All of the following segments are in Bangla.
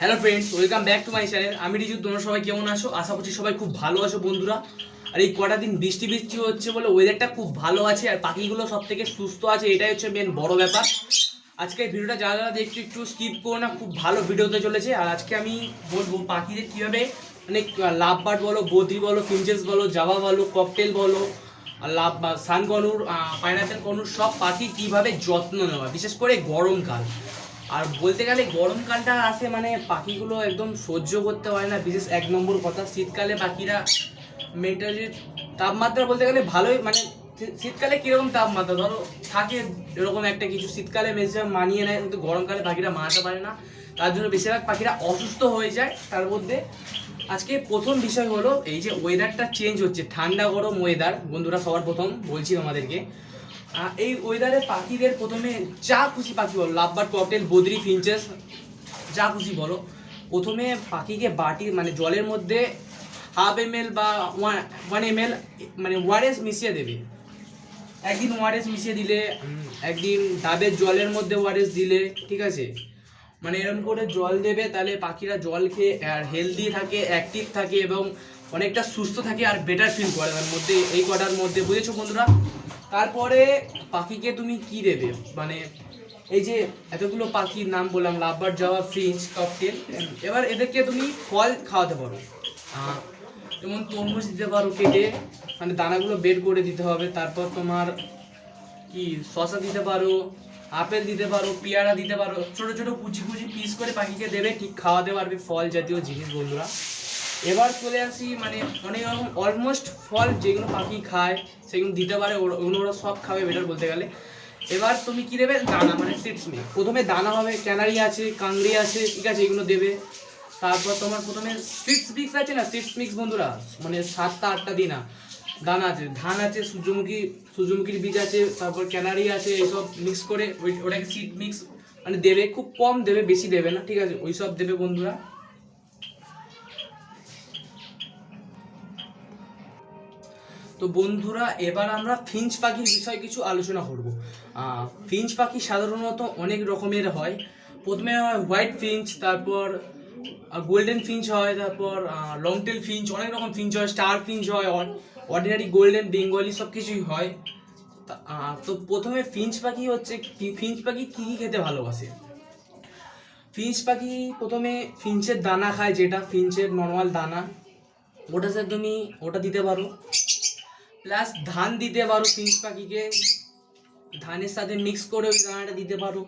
Hello friends welcome back to my channel আমি রিজু, তোমরা সবাই কেমন আছো? আশা করছি সবাই খুব ভালো আছো বন্ধুরা। আর এই কটা দিন বৃষ্টি বৃষ্টি হচ্ছে বলে ওয়েদারটা খুব ভালো আছে আর পাখিগুলো সব থেকে সুস্থ আছে, এটাই হচ্ছে মেন বড় ব্যাপার। আজকে ভিডিওটা যারা যারা দেখছ একটু স্কিপ করো না, খুব ভালো ভিডিওতে চলেছে। আর আজকে আমি বলব পাখিদের কীভাবে মানে লাভ বার্ড বলো, বদ্রি বলো ফিঞ্চেস বলো জাভা বলো ককটেল বলো, আর লাভ সান কনুর কনুর সব পাখি কীভাবে যত্ন নেওয়া, বিশেষ করে গরমকাল। আর বলতে গেলে গরমকালটা আসে মানে পাখিগুলো একদম সহ্য করতে পারে না বিশেষ এক নম্বর কথা শীতকালে পাখিরা মেন্টালি তাপমাত্রা বলতে গেলে ভালোই মানে শীতকালে কীরকম তাপমাত্রা? ধরো থাকে এরকম একটা কিছু শীতকালে বেশিরভাগ মানিয়ে নেয় কিন্তু গরমকালে পাখিরা মানাতে পারে না। তার জন্য বেশিরভাগ পাখিরা অসুস্থ হয়ে যায় তার মধ্যে। আজকে প্রথম বিষয় হলো এই যে ওয়েদারটা চেঞ্জ হচ্ছে ঠান্ডা গরম ওয়েদার বন্ধুরা সবার প্রথম বলছি তোমাদেরকে আহ, এই ওয়েদারে পাখিদের প্রথমে যা খুশি পাখি বলো লাভবার ককটেল বদ্রি ফিঞ্চেস যা খুশি বলো। প্রথমে পাখিকে বাটি মানে জলের মধ্যে হাফ এম এল বা ওয়ান এম এল মানে ওয়ারেস মিশিয়ে দেবে। একদিন ওয়ারেস মিশিয়ে দিলে একদিন ডাবের জলের মধ্যে ওয়ারেস দিলে ঠিক আছে? মানে এরকম করে জল দেবে তাহলে পাখিরা জল খেয়ে আর হেলদি থাকে অ্যাক্টিভ থাকে এবং অনেকটা সুস্থ থাকে আর বেটার ফিল করে। মধ্যে এই কটার মধ্যে বুঝেছ বন্ধুরা? তারপরে পাখিকে তুমি কি দেবে? মানে এই যে এতগুলো পাখির নাম বললাম, লাভবার যাওয়া, ফ্রিজ, ককটেল, এবার এদেরকে তুমি ফল খাওয়াতে পারো। যেমন তরমুজ দিতে পারো কেটে মানে দানাগুলো বের করে দিতে হবে। তারপর তোমার কি শশা দিতে পারো, আপেল দিতে পারো, পেয়ারা দিতে পারো। ছোটো ছোটো কুচি কুচি পিস করে পাখিকে দেবে, ঠিক খাওয়াতে পারবে ফল জাতীয় জিনিস বন্ধুরা। এবার চলে আসি মানে অনেক রকম অলমোস্ট ফল যেগুলো পাখি খায়, সেগুলো দিতে পারে ওগুলো ওরা সব খাবে বেটার বলতে গেলে। এবার তুমি কি দেবে? দানা মানে সিডস মিক্স প্রথমে দানা হবে ক্যানারি আছে, কাংড়ি আছে, ঠিক আছে, এগুলো দেবে। তারপর তোমার প্রথমে সিডস মিক্স আছে না? সিডস মিক্স বন্ধুরা মানে সাতটা, আটটা দিনা দানা আছে, ধান আছে, সূর্যমুখী, সূর্যমুখীর বীজ আছে, তারপর ক্যানারি আছে, এইসব মিক্স করে ওই- ওটাকে সিড মিক্স মানে দেবে, খুব কম দেবে, বেশি দেবে না, ঠিক আছে ওই সব দেবে বন্ধুরা। তো বন্ধুরা, এবার আমরা ফিঞ্চ পাখির বিষয়ে কিছু আলোচনা করব। ফিঞ্চ পাখি সাধারণত অনেক রকমের হয়। প্রথমে হয় হোয়াইট ফিঞ্চ, তারপর গোল্ডেন ফিঞ্চ হয়, তারপর লংটেল ফিঞ্চ, অনেক রকম ফিঞ্চ হয়, স্টার ফিঞ্চ হয় অর্ডিনারি গোল্ডেন, বেঙ্গলি সব কিছুই হয়। তা- প্রথমে ফিঞ্চ পাখি হচ্ছে ফিঞ্চ পাখি কী কী খেতে ভালোবাসে? ফিঞ্চ পাখি প্রথমে ফিঞ্চের দানা খায় যেটা, ফিঞ্চের নর্মাল দানা। ওটা স্যার তুমি ওটা দিতে পারো। প্লাস ধান দিতে পারো ফিঞ্চ পাখিকে। ধানের সাথে মিক্স করে ওই দানাটা দিতে পারো।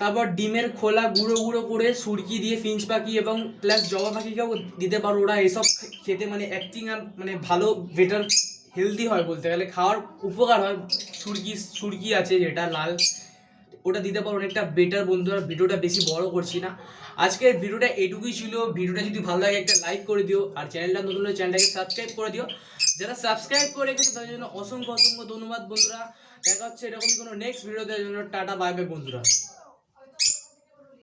তারপর ডিমের খোলা গুঁড়ো গুঁড়ো করে সুরকি দিয়ে ফিঞ্চ পাখি এবং প্লাস জবা পাখিকেও দিতে পারো। ওরা এসব খেতে মানে অ্যাক্টিং আর মানে ভালো বেটার হেলদি হয় বলতে গেলে। খাওয়ার উপকার হয়। সুরকি সুরকি আছে যেটা, লাল। ওটা দিতে পারো। অনেকটা বেটার বন্ধুরা, ভিডিওটা বেশি বড় করছি না। আজকের ভিডিওটা এটুকুই ছিল। ভিডিওটা যদি ভালো লাগে একটা লাইক করে দিও। আর চ্যানেলটা নতুন হলে চ্যানেলটাকে সাবস্ক্রাইব করে দিও। যারা সাবস্ক্রাইব করে রেখেছে তাদের জন্য অসংখ্য অসংখ্য ধন্যবাদ বন্ধুরা। দেখা হচ্ছে এরকম কোনো নেক্সট ভিডিও দেওয়ার জন্য টাটা বাই বাই বন্ধুরা।